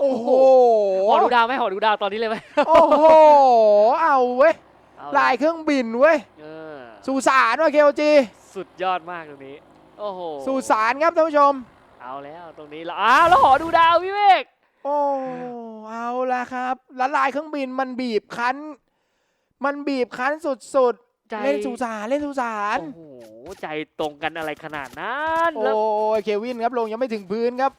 โอ้โหหอดูดาวไหมหอดูดาวตอนนี้เลยไหมโอ้โห เอาเว้ยเอาลายเครื่องบินเว้ยเออสุสานว่ะเคโอจีสุดยอดมากตรงนี้ โอ้โหสุสานครับท่านผู้ชม เอาแล้วตรงนี้แล้วอ้าวแล้วหอดูดาวพี่เมฆโอ้เอาละครับแล้วลายเครื่องบินมันบีบคั้น มันบีบคั้นสุดใจๆเล่นสุสานเล่นสุสานโอ้โหใจตรงกันอะไรขนาดนั้น โอ้แล้วยเควินครับลงยังไม่ถึงพื้นครับ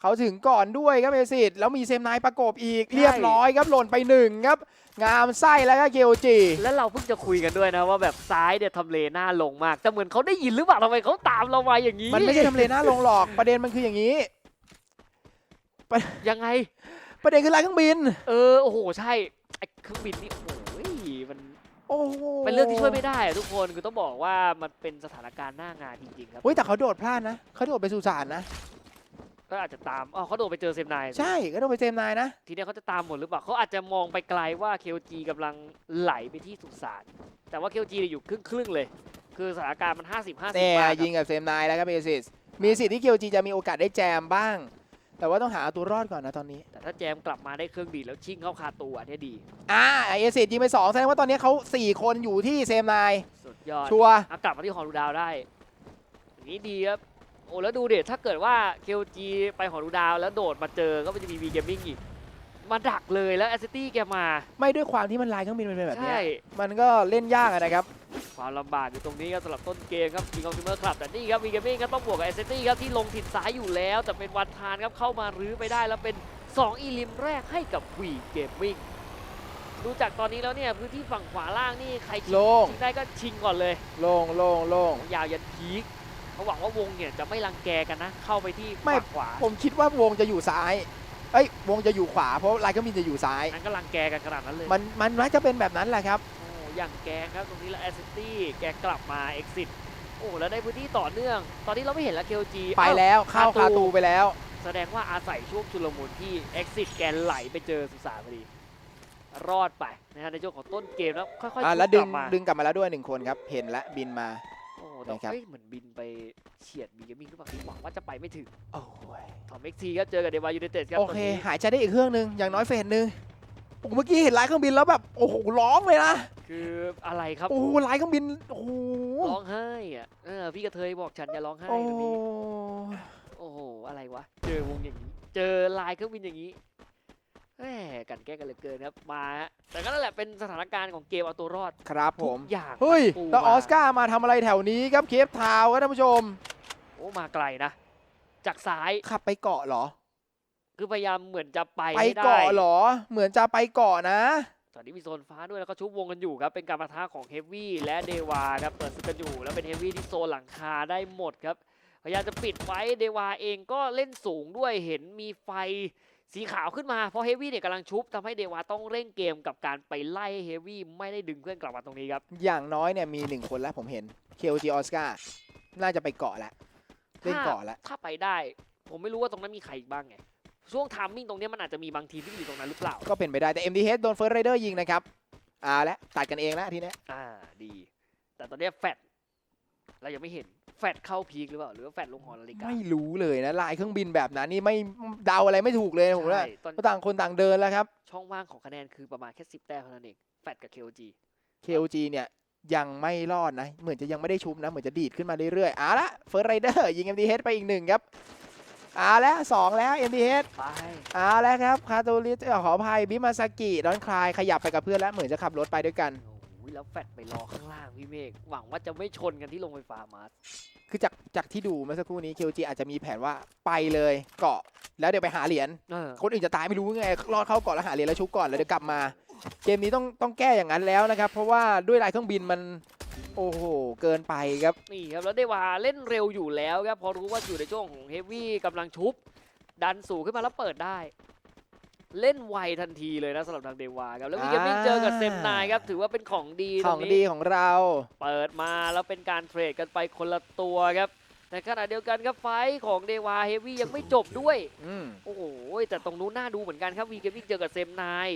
เขาถึงก่อนด้วยครับเอซิดแล้วมีเซมไนายประกบอีกเรียบร้อยครับหล่นไปหนึ่งครับ งามไส้แล้วก็เคโอจีแล้วเราเพิ่งจะคุยกันด้วยนะว่าแบบซ้ายเนี่ยทำเลหน้าลงมากแต่เหมือนเขาได้ยินหรือเปล่าทำไมเขาตามเรามาอย่างนี้ มันไม่ใช่ทำเลหน้าลงหรอกประเด็นมันคืออย่างนี้ยังไง ประเด็นคือลายเครื่องบิน เออโอ้โหใช่ไอ้เครื่องบินนี่โอ้ยมันโอ้โหเป็นเรื่องที่ช่วยไม่ได้อะทุกคนคือต้องบอกว่ามันเป็นสถานการณ์หน้างานจริงๆครับเฮ้ยแต่เขาโดดพลาดนะเขาโดดไปสุสานนะ ก็อาจจะตามอ๋อเขาโดดไปเจอเซมไนน์ใช่ก็โดดไปเซมไนายนะทีเนี้ยเขาจะตามหมดหรือเปล่าเขาอาจจะมองไปไกลว่า KOG กำลังไหลไปที่สุสานแต่ว่า KOG เนี่ยอยู่ครึ่งครึ่งๆเลย คือสถานการณ์มัน 50 50แต่มากยิงกับเซมไนายแล้วครับเอซิสมีสิทธิ์ที่เคโอจีจะมีโอกาสได้แจมบ้าง แต่ว่าต้องหาเอาตัวรอดก่อนนะตอนนี้แต่ถ้าแจมกลับมาได้เครื่องดีดแล้วชิงเข้าคาตัวอันเนี่ยดี อ่าเอซิสยิงไปสองแสดงว่าตอนนี้เขาสี่คนอยู่ที่เซมไนายสุดยอดชัวร์ เอากลับมาที่ฮอนูดาวได้อย่างนี้ดีครับ โอ้แล้วดูเด็ถ้าเกิดว่า KOG ไปฮอนูดาว แล้วโดดมาเจอก็มันจะมี V Gaming อีก มาดักเลยแล้วแอสซิตี้แกมา ไม่ด้วยความที่มันลายเครื่องบินมันเป็นแบบเนี้ใช่ยมันก็เล่นยากอะนะครับ ความลำบากอยู่ตรงนี้ครับสำหรับต้นเกมครับมีคอมพิวเตอร์คลับแต่นี่ครับวีเกมมิ่งก็ต้องบวกกับเอเซตี้ครับที่ลงถิ่นซ้ายอยู่แล้ว แต่เป็นวันทานครับเข้ามารื้อไปได้แล้วเป็น 2 อีลิมแรกให้กับวีเกมมิ่งดูจากตอนนี้แล้วเนี่ยพื้นที่ฝั่งขวาล่างนี่ใครชิงโล่ง ชิงได้ก็ชิงก่อนเลย โล่งโล่งโล่งยาวยันพีค เขาหวังว่าวงเนี่ยจะไม่รังแกกันนะ เข้าไปที่ไม่ ฝั่งขวาผมคิดว่าวงจะอยู่ซ้าย เอ้ย วงจะอยู่ขวา เพราะลายเครื่องบินจะอยู่ซ้าย นั้นก็รังแกกันขนาดนั้นเลย มัน มันน่าจะเป็นแบบนั้นแหละครับ โอ้อย่างแกงครับตรงนี้แล้วแอสซิตี้แกกลับมาเอ็กซิสโอ้แล้วได้พื้นที่ต่อเนื่อง ตอนนี้เราไม่เห็นแล้วเคโอจีไปแล้วเข้าคาตูคาตูไปแล้ว แสดงว่าอาศัยช่วงชุลมุนที่ Exit แกนไหลไปเจอสุสานพอดี รอดไปนะฮะในช่วงของต้นเกมแล้วค่อยๆอ่าชุบแล้วดึกงลับมาดึงกลับมาแล้วด้วยหนึ่งคนครับ เห็นและบินมา โอ้แต่นะครับเฮ้ยเหมือนบินไปเฉียดบีเกมมิ่งหรือเปล่าหวังว่าจะไปไม่ถึงโอ้ยถอมเอ็กซีครับเจอกับเดวายูไนเต็ดครับโอตอนเคนี้หายใจได้อีกเครื่องหนึงอย่างน้อยเฟสหนึ่งโอ้โหเมื่อกี้เห็นลายเครื่องบินแล้วแบบโอ้โหร้องเลยนะคืออะไรครับโอ้โหลายเครื่องบินโอ้โหร้องไห้อะเออพี่กระเทยบอกฉันอย่าร้องไห้โอ้ตรงนี้โอ้โหอะไรวะเจอวงอย่างนี้ เจอลายเครื่องบินอย่างนี้ แหมกันแกล้งกันเหลือเกินครับมาฮะแต่ก็นั่นแหละเป็นสถานการณ์ของเกมเอาตัวรอดครับผทุมกอย่างเฮ้ยปูแล้วอมาอสการ์มาทำอะไรแถวนี้ครับเคปทาวน์ครับท่านผู้ชม โอ้มาไกลนะ จากซ้ายขับไปเกาะเหรอ คือพยายามเหมือนจะไปไปให้ได้ เกาะเหรอ เหมือนจะไปเกาะนะ ตอนนี้มีโซนฟ้าด้วยแล้วก็ชุบวงกันอยู่ครับ เป็นการปะทะของเฮฟวี่และเดวาครับเปิดศึกกันอยู่แล้วเป็นเฮฟวี่ที่โซนหลังคาได้หมดครับพยายามจะปิดไว้เดวาเองก็เล่นสูงด้วยเห็นมีไฟ สีขาวขึ้นมาเพราะเฮฟวี่เนี่ยกำลังชุบทำให้เดวาต้องเร่งเกมกับการไปไล่เฮฟวี่ไม่ได้ดึงเพื่อนกลับมาตรงนี้ครับ อย่างน้อยเนี่ยมีหนึ่งคนแล้วผมเห็น KOG ออสการ์น่าจะไปเกาะแล้วเล่นเกาะแล้วถ้าไปได้ ผมไม่รู้ว่าตรงนั้นมีใครอีกบ้างไงช่วงทามมิ่งตรงเนี้ยมันอาจจะมีบางทีมที่อยู่ตรงนั้นหรือเปล่า ก็เป็นไปได้แต่ MDH โดนเฟิร์สไรเดอร์ยิงนะครับอ่าและตัดกันเองแล้วทีเนี้ยอ่าดี แต่ตอนเนี้ยแฟดเรายังไม่เห็น แฟดเข้าพีคหรือเปล่าหรือว่าแฟดลงหอนาฬิกาไม่รู้เลยนะลายเครื่องบินแบบนั้นนี่ไม่เดาอะไรไม่ถูกเลยผมว่าใช่ตอนเพราะต่างคนต่างเดินแล้วครับช่องว่างของคะแนนคือประมาณแค่สิบแต้มเท่านั้นเองแฟดกับ KOG KOG เนี่ยยังไม่รอดนะ เหมือนจะยังไม่ได้ชุบนะ เหมือนจะดีดขึ้นมาเรื่อยๆอ่าละเฟิร์สไรเดอร์ยิง MDH ไปอีกหนึ่งครับอ่าแล้วสองแล้ว MDH ไปอ่าแล้วครับคาโตลิสเอ่อขออภัยบิมาซากิดอนคลายขยับไปกับเพื่อนแล้วเหมือนจะขับรถไปด้วยกันโอ้ ยแล้วแฟดไปรอข้างล่างพี่เมฆหวังว่าจะไม่ชนกันที่โรงไฟฟ้ามาร์สคือจากจากที่ดูเมื่อสักครู่นี้ KOG อาจจะมีแผนว่าไปเลยเกาะแล้วเดี๋ยวไปหาเหรียญเออคนอื่นจะตายไม่รู้ไงรอดเข้าเกาะแล้วหาเหรียญแล้วชุบก่อนแล้วเดี๋ยวกลับมา เกมนี้ต้องต้องแก้อย่างนั้นแล้วนะครับ เพราะว่าด้วยลายเครื่องบินมัน โอ้โห เกินไปครับ นี่ครับแล้วเดวาเล่นเร็วอยู่แล้วครับพอรู้ว่าอยู่ในช่วงของเฮฟวี่กำลังชุบ ดันสูงขึ้นมาแล้วเปิดได้ เล่นไวทันทีเลยนะสำหรับทางเดวาครับ แล้ววิกเกมมิ่งอ่าเจอกับเซมนายครับ ถือว่าเป็นของดีขตรองงดีนี้ของเรา เปิดมาแล้วเป็นการเทรดกันไปคนละตัวครับแต่ขณะเดียวกันครับไฟท์ของเดวาเฮฟวี่ยังไม่จบด้วยอืมโอ้โหแต่ตรงนู้นน่าดูเหมือนกันครับวีเกมมิ่งเจอกับเซมนาย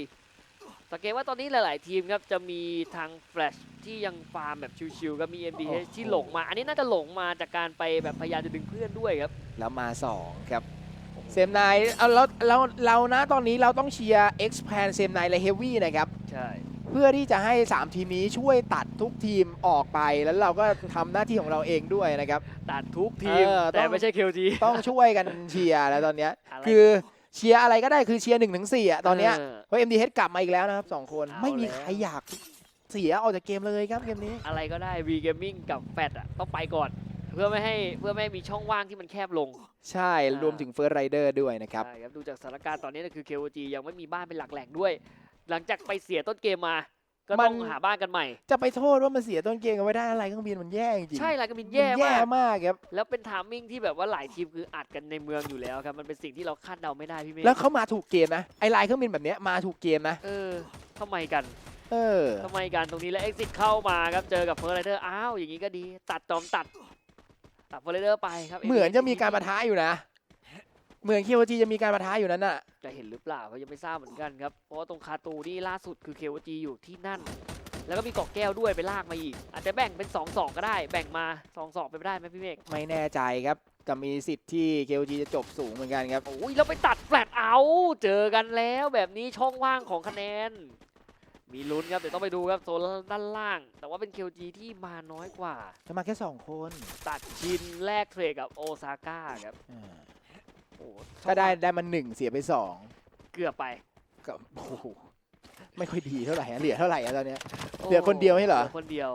สังเกตว่าตอนนี้หลาย ๆ ทีมครับจะมีทางแฟลชที่ยังฟาร์มแบบชิวๆก็มี MBH ที่หลงมา อันนี้น่าจะหลงมาจากการไปแบบพยายามจะดึงเพื่อนด้วยครับ แล้วมาสองครับโอ้โห เซมนายเอาแล้วเราเรานะตอนนี้เราต้องเชียร์ expand เซมนายและเฮฟวี่นะครับ ใช่ เพื่อที่จะให้ 3 ทีมนี้ช่วยตัดทุกทีมออกไปแล้วเราก็ทำหน้าที่ของเราเองด้วยนะครับ ตัดทุกทีม เออแต่ต้อง ไม่ใช่ KLG ต้องช่วยกันเชียร์แล้วตอนเนี้ยอะไร คือเชียร์อะไรก็ได้คือเชียร์หนึ่งถึงสี่อะตอนเนี้ยเออเพราะ MDH กลับมาอีกแล้วนะครับสองคนเอาไม่มีแล้วใครอยากเสียออกจากเกมเลยครับเกมนี้ อะไรก็ได้ V Gaming กับแฟดอะ ต้องไปก่อน เพื่อไม่ให้เพื่อไม่ให้มีช่องว่างที่มันแคบลง ใช่อ่ารวมถึงเฟิร์สไรเดอร์ด้วยนะครับ ใช่ครับดูจากสถานการณ์ตอนนี้นะคือ KOG ยังไม่มีบ้านเป็นหลักแหล่งด้วย หลังจากไปเสียต้นเกมมา ก็มัต้นองหาบ้านกันใหม่ จะไปโทษว่ามันเสียต้นเกมกันไม่ได้อะไรเครื่องบินมันแย่จริงๆใช่ลายกระบินมันแย่แย่มาก มากครับ แล้วเป็นทามมิ่งที่แบบว่าหลายทีมคืออัดกันในเมืองอยู่แล้วครับ มันเป็นสิ่งที่เราคาดเดาไม่ได้พี่เมฆแล้วเขามาถูกเกมนะ ไอลายเครื่องบินแบบเนี้ยมาถูกเกมนะ เออทำไมกันเออ ทำไมกันตรงนี้แล้ว Exit เข้ามาครับ เจอกับเฟอร์ไรเดอร์อ้าว อย่างนี้ก็ดี ตัดจอมตัด ตัดเฟอร์ไรเดอร์ไปครับเหมือนจะมีการปะทะอยู่นะ เหมือนคิวจีจะมีการปะทะอยู่นั้นน่ะจะเห็นหรือเปล่าก็ยังไม่ทราบเหมือนกันครับ เพราะว่าตรงคาตูนี่ล่าสุดคือ KOG อยู่ที่นั่น แล้วก็มีเกาะแก้วด้วยไปลากมาอีก อาจจะแบ่งเป็น2-2ก็ได้ แบ่งมา2-2ไปไม่ได้ไหมพี่เมฆไม่แน่ใจครับแต่มีสิทธิ์ที่ KOG จะจบสูงเหมือนกันครับโอ้ยแล้วไปตัดแฟลตเอา เจอกันแล้วแบบนี้ช่องว่างของคะแนน มีลุ้นครับ เดี๋ยวต้องไปดูครับโซนด้านล่าง แต่ว่าเป็น KOG ที่มาน้อยกว่า จะมาแค่ 2 คนตัดชินแลกเทรดกับโอซาก้าครับอ่าโอ้ช่องก็ได้ว่างได้มาหนึ่งเสียไปสองเกือบไปก็โอ้โหไม่ค่อยดีเท่าไหร่อะเหลือเท่าไหร่อะตอนเนี้ยโเหลือคนเดียวไม่เหรอ ลืคนเดียว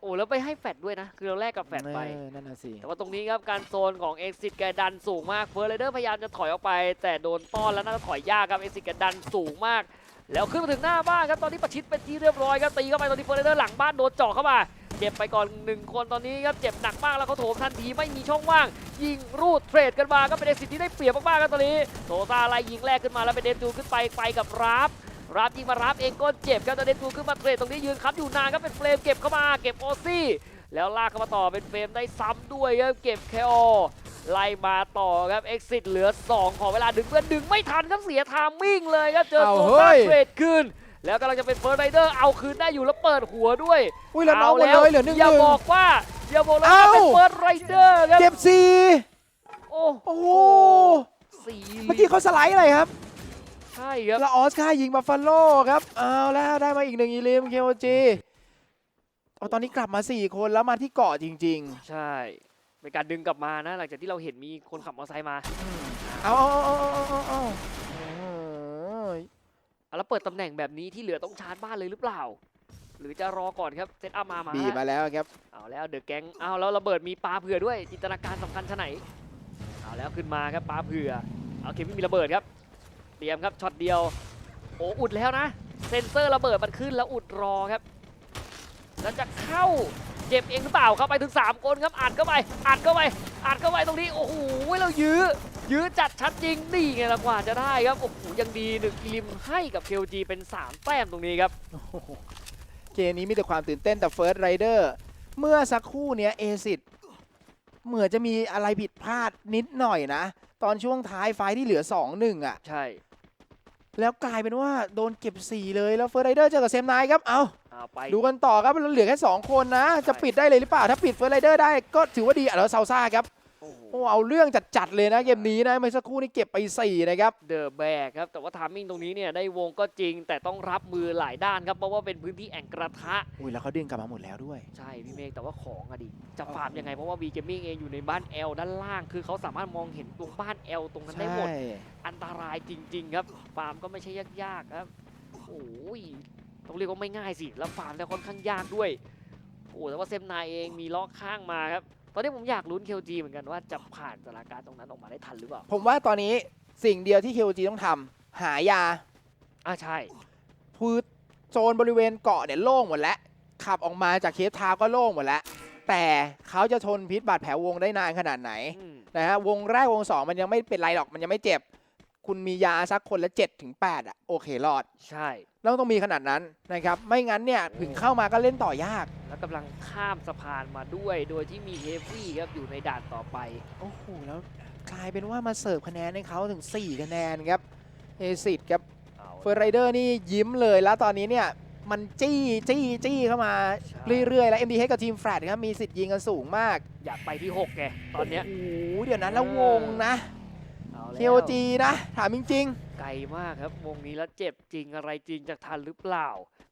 โอ้แล้วไปให้แฟดด้วยนะ คือเราแลกกับแฟดไป เออนั่นน่ะสิแต่ว่าตรงนี้ครับ การโซนของเอ็กซิสแกดันสูงมากเฟอร์เรเดอร์พยายามจะถอยออกไป แต่โดนต้อนแล้วน่าจะถอยยากครับเอ็กซิสแกดันสูงมาก แล้วขึ้นมาถึงหน้าบ้านครับตอนนี้ประชิดเป็นที่เรียบร้อยครับตีเข้าไปตอนนี้เฟอร์เรเดอร์หลังบ้านโดนเจาะเข้ามาเจ็บไปก่อนหนึ่งคนตอนนี้ครับเจ็บหนักมากแล้วเขาโถมทันทีไม่มีช่องว่าง ยิงรูดเทรดกันมาก็เป็นเอซิที่ได้เปรียบมากๆครับตอนนี้โซซาไล่ยิงแรกขึ้นมาแล้วเป็นเดนจูขึ้นไปไปกับราฟรับยิงมารับเองก็เจ็บครับแต่เดนจูขึ้นมาเทรดตรงนี้ยืนคับอยู่นานครับเป็นเฟรมเก็บเข้ามาเก็บโอซี่แล้วลากเข้ามาต่อเป็นเฟรมได้ซ้ำด้วยครับเก็บแคโอ ไล่มาต่อครับ exit เหลือ 2 ขอเวลาดึงเพื่อนดึงไม่ทันครับเสียทามมิ่งเลยครับ เจอเอาโซเฮ้ซ่ายเทรดคืนแล้วกำลังจะเป็นเฟิร์สไรเดอร์เอาคืนได้อยู่แล้วเปิดหัวด้วยอุ้ยแล้วน้องหมดาเลยเหลือหนึ่งอย่าหนึ่งบอกว่าอย่าบอกนะว่าเอ้าเป็นเฟิร์สไรเดอร์ครับเก็บสี่โอ้โอ้โหสี่เมื่อกี้เขาสไลด์อะไรครับใช่ครับแล้วออสการ์ยิงบัฟฟาโลครับเอาแล้วได้มาอีกหนึ่งอีลิมเคโอจีเอาตอนนี้กลับมา 4 คนแล้วมาที่เกาะจริงใช่ เป็นการดึงกลับมานะ หลังจากที่เราเห็นมีคนขับมอเตอร์ไซค์มาเอาเอาเอาเอาเอาเอาโอ้โหอะแล้วเปิดตำแหน่งแบบนี้ที่เหลือต้องชาร์จบ้านเลยหรือเปล่า หรือจะรอก่อนครับเซตอัพมามาบีบมาแล้วครับเอาแล้วเดอะแก๊งเอาแล้วระเบิดมีปลาเผื่อด้วยจินตนาการสำคัญชะไหนเอาแล้วขึ้นมาครับปลาเผื่อเอาเควินมีระเบิดครับเตรียมครับช็อตเดียวโอ้อุดแล้วนะ เซนเซอร์ระเบิดมันขึ้นแล้วอุดรอครับแล้วจะเข้า เจ็บเองหรือเปล่าครับไปถึง 3 คนครับอัดเข้าไปอัดเข้าไปอัดเข้าไปตรงนี้โอ้โหเรายื้อยื้อจัดชัดจริงนี่ไงละกว่าจะได้ครับโอ้โหยังดีหนึ่งกิลิมให้กับ KLG เป็น 3 แต้มตรงนี้ครับโอ้โหเกมนี้มีแต่ความตื่นเต้นแต่เฟิร์สไรเดอร์เมื่อสักครู่เนี้ยเอซิดเหมือนจะมีอะไรผิดพลาดนิดหน่อยนะ ตอนช่วงท้ายไฟล์ที่เหลือ 2-1 อะ ใช่ แล้วกลายเป็นว่าโดนเก็บ 4 เลยแล้วเฟิร์สไรเดอร์เจอกับเซมไนายครับเอาเอาไปดูกันต่อครับแล้วเหลือแค่ 2 คนนะ จะปิดได้เลยหรือเปล่า ถ้าปิดเฟิร์สไรเดอร์ได้ก็ถือว่าดีอะแล้วซาซ่าครับ โอ้โหโอ้เอาเรื่องจัดๆเลยนะเกมนี้นะเมื่อสักครู่นี่เก็บไป4นะครับเดอะแบกครับแต่ว่าทามมิ่งตรงนี้เนี่ยได้วงก็จริง แต่ต้องรับมือหลายด้านครับเพราะว่าเป็นพื้นที่แอ่งกระทะอุ้ยแล้วเขาดึงกลับมาหมดแล้วด้วย ใช่พี่เมฆแต่ว่าของอะดิจะฟาร์มยังไงเพราะว่า V Gaming เองอยู่ในบ้าน L ด้านล่าง คือเขาสามารถมองเห็นตรงบ้าน L ตรงนั้นได้หมดใช่อันตรายจริง ๆ ครับฟาร์มก็ไม่ใช่ยากๆครับโอ้ยต้องเรียกว่าไม่ง่ายสิแล้วฟาร์มเนี่ยค่อนข้างยากด้วยโอ้แต่ว่าเซมนายเองมีล็อกข้างมาครับ ตอนนี้ผมอยากลุ้น KLG เหมือนกันว่าจะผ่านสถานการณ์ตรงนั้นออกมาได้ทันหรือเปล่า ผมว่าตอนนี้สิ่งเดียวที่ KOG ต้องทำหายาอ่าใช่คือโซนบริเวณเกาะเนี่ยโล่งหมดแล้ว ขับออกมาจากเคปทาวน์ก็โล่งหมดแล้ว แต่เขาจะทนพิษบาดแผลวงได้นานขนาดไหนอืมนะฮะวงแรกวงสองมันยังไม่เป็นไรหรอกมันยังไม่เจ็บ คุณมียาสักคนละ7ถึง8อะโอเครอด ใช่ แล้วต้องมีขนาดนั้นนะครับ ไม่งั้นเนี่ยถึงเข้ามาก็เล่นต่อยาก แล้วกำลังข้ามสะพานมาด้วย โดยที่มีเฮฟวี่ครับอยู่ในด่านต่อไป โอ้โหแล้วกลายเป็นว่ามาเสิร์ฟคะแนนให้เขาถึง 4 คะแนนครับเอซิดครับเอาเฟอร์ไรเดอร์นี่ยิ้มเลยแล้วตอนนี้เนี่ยมันจี้จี้จี้เข้ามาใช่เรื่อยๆ แล้ว MDH กับทีมแฟลตครับมีสิทธิ์ยิงกันสูงมากอยากไปที่6แกตอนเนี้ย โอ้โหเดี๋ยวนั้นแล้ววงนะ เอาแล้ว KOG นะ ถามจริงไกลมากครับวงนี้แล้วเจ็บจริงอะไรจริงจะทันหรือเปล่า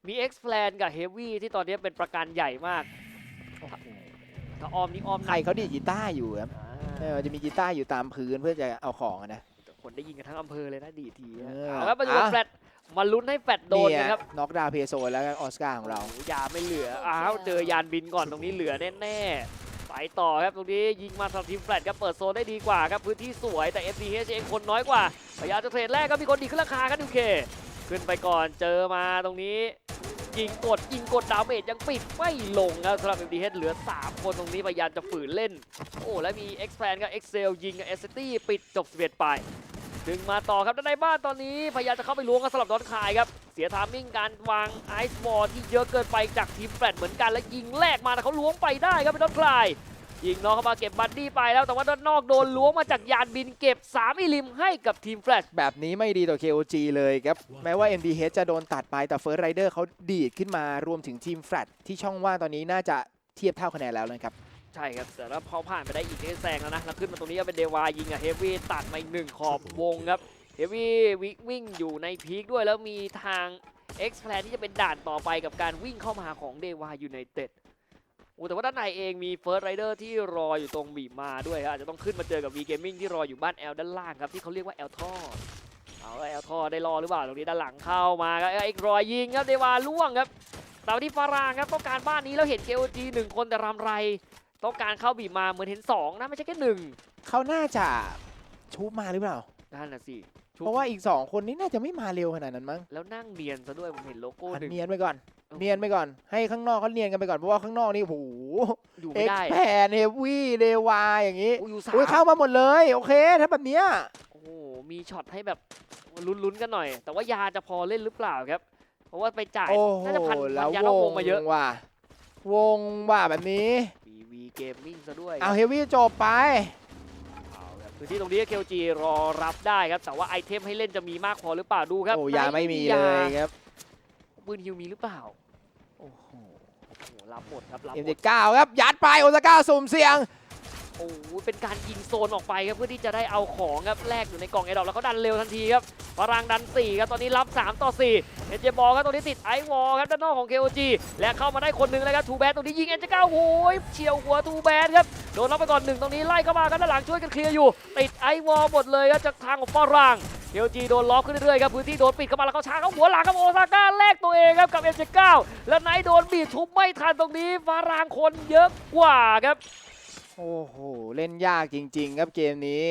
มี X Plan กับ Heavy ที่ตอนนี้เป็นประกันใหญ่มากๆโอ้โหถ้าออมนี่ออมหใครนักเขาดีดกีตาร์อยู่ครับอ่าเออจะมีกีตาร์อยู่ตามพื้นเพื่อจะเอาของอะนะคนได้ยินกันทั้งอำเภอเลยนะดีดทีเอนะอเอาครับมาดูอะแฟลตมาลุ้นให้แฟลตโดนเยนะครับน็อกดาวเพโซนแล้วก็ออสการ์ของเราโอ้โหยาไม่เหลือ อ้าว เจอยานบินก่อนตรงนี้เหลือแน่ๆไป ต่อครับตรงนี้ยิงมาสำหรับทีมแฟลตครับเปิดโซนได้ดีกว่าครับพื้นที่สวยแต่ FDH เองคนน้อยกว่าพยายามจะเทรดแรกก็มีคนดีขึ้นราคาครับดูเคขึ้นไปก่อนเจอมาตรงนี้ยิงกดยิงกดดาเมจยังปิดไม่ลงครับสำหรับ FDH เหลือ 3 คนตรงนี้พยายามจะฝืนเล่น โอ้และมี X-Fan กับ Excel ยิงกับ s อ t ปิดจบ11ไป ดึงมาต่อครับด้านในบ้านตอนนี้พยายามจะเข้าไปล้วงกันสำหรับดอนคายครับ เสียทามมิ่งการวางไอซ์บอลที่เยอะเกินไปจากทีมแฟลตเหมือนกันและยิงแรกมาแต่เขาล้วงไปได้ครับเป็นดอนคายยิงน้องเข้ามาเก็บบัดดี้ไปแล้วแต่ว่าด้านนอกโดนล้วงมาจากยานบินเก็บ 3 อิลิมให้กับทีมแฟลตแบบนี้ไม่ดีต่อ KOG เลยครับ แม้ว่า MDH จะโดนตัดไปแต่ First Rider เขาดีดขึ้นมารวมถึงทีมแฟลตที่ช่องว่างตอนนี้น่าจะเทียบเท่าคะแนนแล้วนะครับ ใช่ครับแต่ถ้าเขาผ่านไปได้อีกนี่แซงแล้วนะแล้วขึ้นมาตรงนี้ก็เป็นเดวายิงกับเฮฟวี่ตัดมาอีกหนึ่งขอบวงครับเฮฟวี่วิ่งอยู่ในพีคด้วยแล้วมีทาง X Plan ที่จะเป็นด่านต่อไปกับการวิ่งเข้ามาของเดวายูไนเต็ดโอ้แต่ว่าด้านในเองมีเฟิร์สไรเดอร์ที่รออยู่ตรงบีมาด้วยครับจะต้องขึ้นมาเจอกับ V Gaming ที่รออยู่บ้านแอลด้านล่างครับที่เขาเรียกว่าแอลท่อเอาแอลท่อได้รอหรือเปล่าตรงนี้ด้านหลังเข้ามาครับเอ็กรอยยิงครับเดวาล่วงครับแต่าที่ฟารางครับต้องการบ้านนี้แล้วเห็น KOG หนึ่งคนแต่รำไร ต้องการเข้าบีบมาเหมือนเห็น 2 นะไม่ใช่แค่หนึ่งเขาน่าจะชูบมาหรือเปล่า นั่นน่ะสิชุบเพราะว่าอีก 2 คนนี้น่าจะไม่มาเร็วขนาดนั้นมั้งแล้วนั่งเนียนซะด้วยผมเห็นโลโก้อะหนึ่ง เนียนไปก่อน เออ เนียนไปก่อน ให้ข้างนอกเขาเนียนกันไปก่อน เพราะว่าข้างนอกนี่โอ้โหอยู่เอ็ไม่กได้แพนเฮฟวี่เดวาอย่างนี้โอ้ยอยู่สาอุ้ยเข้ามมาหมดเลย โอเค ถ้าแบบเนี้ยโอ้โหมีช็อตให้แบบลุ้นๆกันหน่อย แต่ว่ายาจะพอเล่นหรือเปล่าครับ เพราะว่าไปจ่ายโอ้โหน่าจะพันแล้พัวนยานอกวงมาเยอะ ว่ะวงว่าแบบนี้ มีวีเกมมิ่งซะด้วยเอาเฮฟวี่จบไปเอาครับพื้นที่ตรงนี้เคลจีรอรับได้ครับแต่ว่าไอเทมให้เล่นจะมีมากพอหรือเปล่าดูครับโอ้ยาไม่มีเลยครับปืนฮิวมีหรือเปล่าโอ้โหโอ้โหรับหมดครับรับหมด M79 ครับยัดไปโอซาก้าสุ่มเสียง โอ้โหเป็นการยิงโซนออกไปครับเพื่อที่จะได้เอาของครับแลกอยู่ในกล่องไอดอแล้วเขาดันเร็วทันทีครับพลังดัน 4 ครับ ตอนนี้รับ 3 ต่อ 4 เอเจบอลครับตรงนี้ติดไอวอลครับด้านนอกของ KOG และเข้ามาได้คนหนึ่งเลยครับทูแบนตรงนี้ยิงเอ็นเจเก้าโอ้ยเฉียวหัวทูแบนครับโดนรับไปก่อนหนึ่งตรงนี้ไล่เข้ามาครับด้านหลังช่วยกันเคลียร์อยู่ ติดไอวอลหมดเลยครับจากทางของฝรั่ง KOG โดนล็อกขึ้นเรื่อยๆครับพื้นที่โดนปิดเข้ามาแล้วเขาช้าเขาหัวหลังครับโอซาก้าแลกตัวเองครับกับ M79 และไนท์โดนบีบทุบไม่ทันตรงนี้ฝรังคนเยอะกว่าครับ โอ้โห เล่นยากจริง ๆ ครับเกมนี้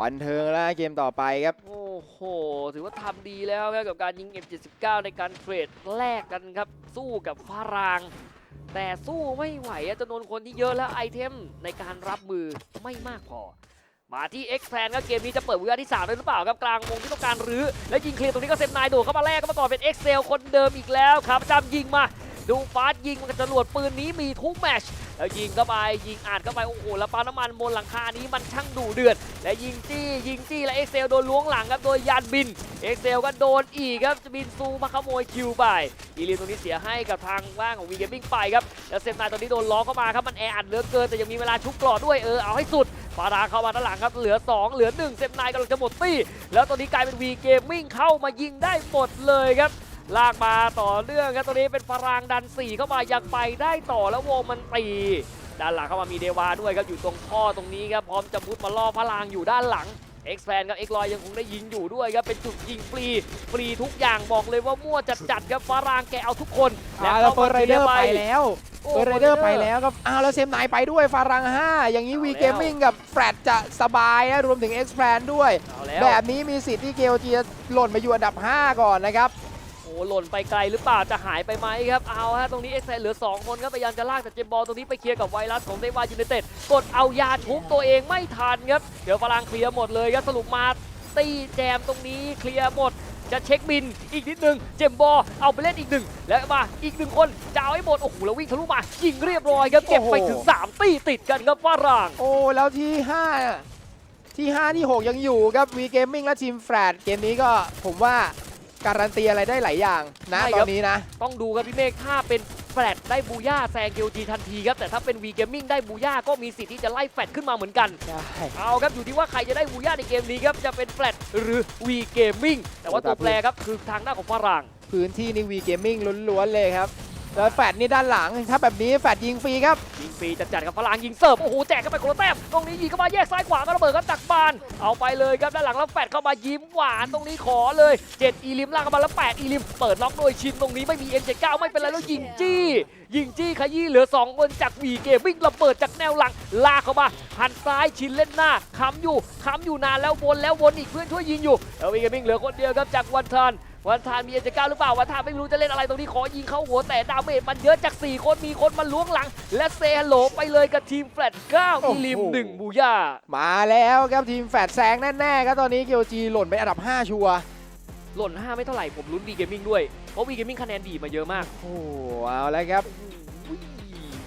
บันเทิงแล้วเกมต่อไปครับ โอ้โห ถือว่าทำดีแล้วครับกับการยิง M79 ในการเทรดแลกกันครับ สู้กับฟารางแต่สู้ไม่ไหวจำนวนคนที่เยอะแล้วไอเทมในการรับมือไม่มากพอ มาที่ X Plan ครับเกมนี้จะเปิดวลาที่3ได้หรือเปล่าครับกลางวงที่ต้องการรื้อและยิงเคลียร์ตรงนี้ก็เซฟนายโดดเข้ามาแลกก็มาก่อเป็น Excel คนเดิมอีกแล้วครับจำยิงมา ดูฟาสยิงมันกับจรวดปืนนี้มีทุกแมช แล้วยิงเข้าไปยิงอาดเข้าไปโอ้โหแล้วปาน้ำมันบนหลังคานี้มันช่างดุเดือดและยิงจี้ยิงจี้และเอ็กเซลโดนล้วงหลังครับโดยยานบินเอ็กเซลก็โดนอีกครับบินซูมาขโมยคิวไปอีลินตรงนี้เสียให้กับทางว่างของวีเกมมิ่งไปครับแล้วเซมนายตอนนี้โดนล้อเข้ามาครับมันแออัดเหลือเกินแต่ยังมีเวลาชุบกรอดด้วยเออเอาให้สุดฟาราเข้ามาด้านหลังครับเหลือ 2 เหลือ 1 เซมนายกำลังจะหมดตี้แล้วตอนนี้กลายเป็นวีเกมมิ่งเข้ามายิงได้หมดเลยครับ ลากมาต่อเนื่องครับตรงนี้เป็นฟารางดัน4เข้ามายังไปได้ต่อแล้ววงมันตีด้านหลังเข้ามามีเดวาด้วยครับอยู่ตรงท่อตรงนี้ครับพร้อมจะมุดมาล่อพารางอยู่ด้านหลังเอ็กซ์แฟนกับเอ็กลอยยังคงได้ยิงอยู่ด้วยครับเป็นจุดยิงฟรีฟรีทุกอย่างบอกเลยว่ามั่วจัดๆครับฟารางแกเอาทุกคนอ่าแล้วเฟิร์สไรเดอร์คไปลียแล้วโอ้เฟิร์สไรเดอร์ไปแล้วครับอ้าวแล้วเซมไนายไปด้วยฟารัง5อย่างนี้วีเอาแล้วเกมมิ่งกับแฟรดจะสบายนะรวมถึง X p l a n ด้วยเอาแล้วแบบนี้มีสิทธิ์ที่เกลจีจะหล่นมาอยู่อันดับ 5 ก่อนนะครับโอ้ หล่นไปไกลหรือเปล่าจะหายไปไหมครับเอาฮะตรงนี้เอ็กซ์แฟนเหลือ 2 คนครับพยายามจะลากแต่เจมบอลตรงนี้ไปเคลียร์กับไวรัสของเดวายูไนเต็ดกดเอายาทุบตัวเองไม่ทันครับเดี๋ยวฝรั่งเคลียร์หมดเลยครับสรุปมาตีแจมตรงนี้เคลียร์หมดจะเช็คบินอีกนิดนึงเจมบอลเอาไปเล่นอีกหนึ่งแล้วมาอีกหนึ่งคนจะเอาให้หมดโอ้โหแล้ววิ่งทะลุมายิงเรียบร้อยครับเก็บไปถึง 3 ตีติดกันครับฝรั่งโอ้แล้วที่ 5 ที่ 5 ที่ 6 ยังอยู่ครับวีเกมมิ่งและทีมแฟรดเกมนี้ก็ผมว่า การันตีอะไรได้หลายอย่างนะใช่ตครัอบ นนี้นะ ต้องดูครับพี่เมฆถ้าเป็นแฟลตได้บูย่าแซงเกลจีทันทีครับแต่ถ้าเป็น V Gaming ได้บูย่าก็มีสิทธิ์ที่จะไล่แฟลตขึ้นมาเหมือนกันใช่เอาครับอยู่ที่ว่าใครจะได้บูย่าในเกมนี้ครับจะเป็นแฟลตหรือ V Gaming แต่ว่าตัวแปรครับคือทางด้านของฝรั่ง พื้นที่นี่วีเกมมิ่งล้วนๆเลยครับ แล้วแฟดนี่ด้านหลัง ถ้าแบบนี้แฟดยิงฟรีครับ ยิงฟรีจัดจัดกับฝรั่งยิงเสิร์ฟโอ้โหแจกกันไปคนละแต้มตรงนี้ยิงเข้ามาแยกซ้ายขวาก็ระเบิดครับจากบานเอาไปเลยครับด้านหลังแล้วแฟดเข้ามายิ้มหวานตรงนี้ขอเลย7อีลิมลากเข้ามาแล้ว8อีลิมเปิดล็อกโดยชินตรงนี้ไม่มี M79 ไม่เป็นไรแล้วยิงจี้ยิงจี้ขยี้เหลือ2คนจากวีเกมวิ่งระเบิดจากแนวหลัง ลากเข้ามาหันซ้ายชินเล่นหน้าค้ำอยู่ค้ำอยู่นานแล้ววนแล้ววนอีกเพื่อนช่วยยิงอยู่แล้ววีเกมวิ่งเหลือคนเดียวครับจากวันทัน วันทานมีเอเจก้าหรือเปล่าวันทานไม่รู้จะเล่นอะไรตรงนี้ขอยิงเข้าหัวแต่ดาเมจมันเยอะจาก 4 คนมีคนมาล้วงหลัง และเซฮัลโหลไปเลยกับทีมแฟลต9โอ้อีโหลิม1บูย่ามาแล้วครับทีมแฟดแซงแน่ๆครับตอนนี้เกียวจีหล่นไปอันดับ 5 ชัวร์หล่น 5 ไม่เท่าไหร่ผมลุ้นวีเกมมิ่งด้วย เพราะวีเกมมิ่งคะแนนดีมาเยอะมาก โอ้โหเอาแล้วครับโอ้โห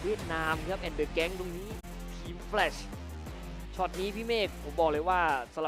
เวียดนามครับแอนเดอร์แก๊งตรงนี้ทีมแฟลชช็อตนี้พี่เมฆผมบอกเลยว่าสำหรับ